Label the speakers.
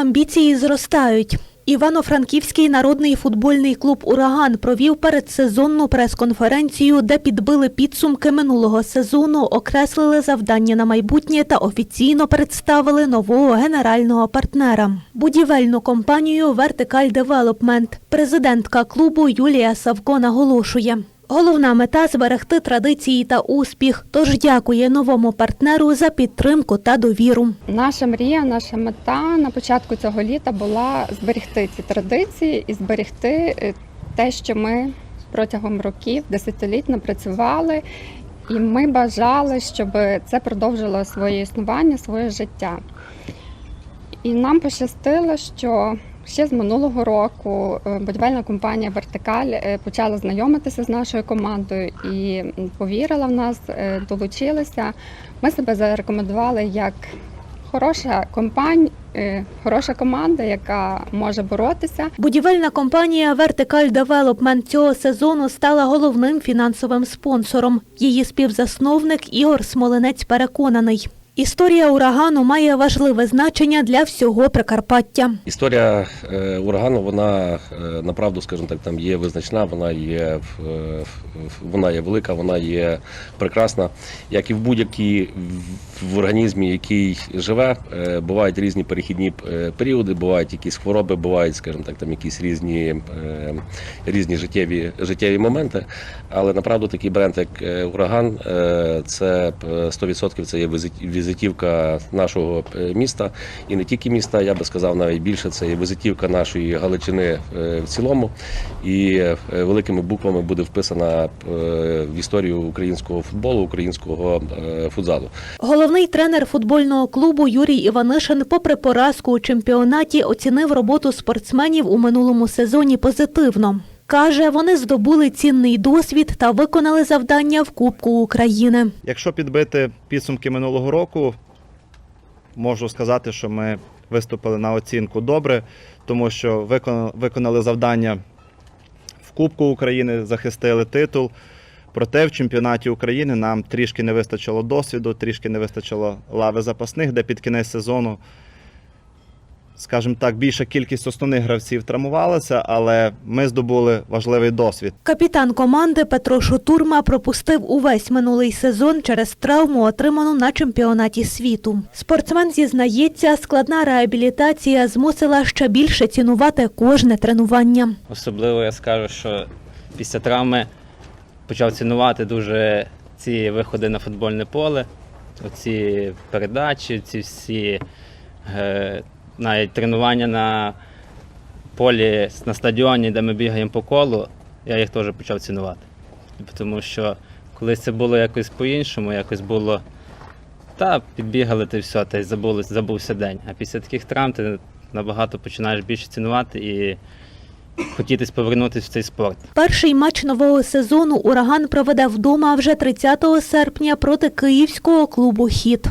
Speaker 1: Амбіції зростають. Івано-Франківський народний футбольний клуб Ураган провів передсезонну прес-конференцію, де підбили підсумки минулого сезону, окреслили завдання на майбутнє та офіційно представили нового генерального партнера будівельну компанію Вертикаль Девелопмент. Президентка клубу Юлія Савко наголошує. Головна мета зберегти традиції та успіх. Тож дякує новому партнеру за підтримку та довіру.
Speaker 2: Наша мрія, наша мета на початку цього літа була зберегти ці традиції і зберегти е, те, що ми протягом років, десятиліть напрацювали. І ми бажали, щоб це продовжило своє існування, своє життя. І нам пощастило, що ще з минулого року е, будівельна компанія Вертикаль е, почала знайомитися з нашою командою і повірила в нас, е, долучилися. Ми себе зарекомендували як хороша компанія, хороша команда, яка може боротися.
Speaker 1: Будівельна компанія Вертикаль Девелопмент цього сезону стала головним фінансовим спонсором. Її співзасновник Ігор Смолинець переконаний. Історія урагану має важливе значення для всього Прикарпаття.
Speaker 3: Історія е, урагану, вона е, направду, скажімо так, там є визначна, вона є вона є велика, вона є прекрасна. Як і в будь-якій в- організмі, який живе, е, бувають різні перехідні періоди, бувають якісь хвороби, бувають, скажімо так, там якісь різні, різні життєві, життєві моменти. Але направду такий бренд, як ураган, це е, 100% це є візит- візитівка нашого е, міста і не тільки міста, я би сказав навіть більше. Це є візитівка нашої Галичини е, в цілому, і е, великими буквами буде вписана в історію українського футболу, українського футзалу.
Speaker 1: Головний тренер футбольного клубу Юрій Іванишин, попри поразку у чемпіонаті, оцінив роботу спортсменів у минулому сезоні позитивно. Каже, вони здобули цінний досвід та виконали завдання в Кубку України.
Speaker 4: Якщо підбити підсумки минулого року, можу сказати, що ми виступили на оцінку добре, тому що виконали, завдання в Кубку України, захистили титул. Проте в чемпіонаті України нам трішки не вистачило досвіду, трішки не вистачило лави запасних, де під кінець сезону, скажімо так, більша кількість основних гравців травмувалася, але ми здобули важливий досвід.
Speaker 1: Капітан команди Петро Шутурма пропустив увесь минулий сезон через травму, отриману на чемпіонаті світу. Спортсмен зізнається, складна реабілітація змусила ще більше цінувати кожне тренування.
Speaker 5: Особливо я скажу, що після травми почав цінувати дуже ці виходи на футбольне поле, оці передачі, ці всі е, навіть тренування на полі на стадіоні, де ми бігаємо по колу, я їх теж почав цінувати. Тому що колись це було якось по-іншому, якось було. Та підбігали ти все, та й забули, забувся день. А після таких травм ти набагато починаєш більше цінувати і хотітись повернутися в цей спорт.
Speaker 1: Перший матч нового сезону ураган проведе вдома вже 30 серпня проти київського клубу Хіт.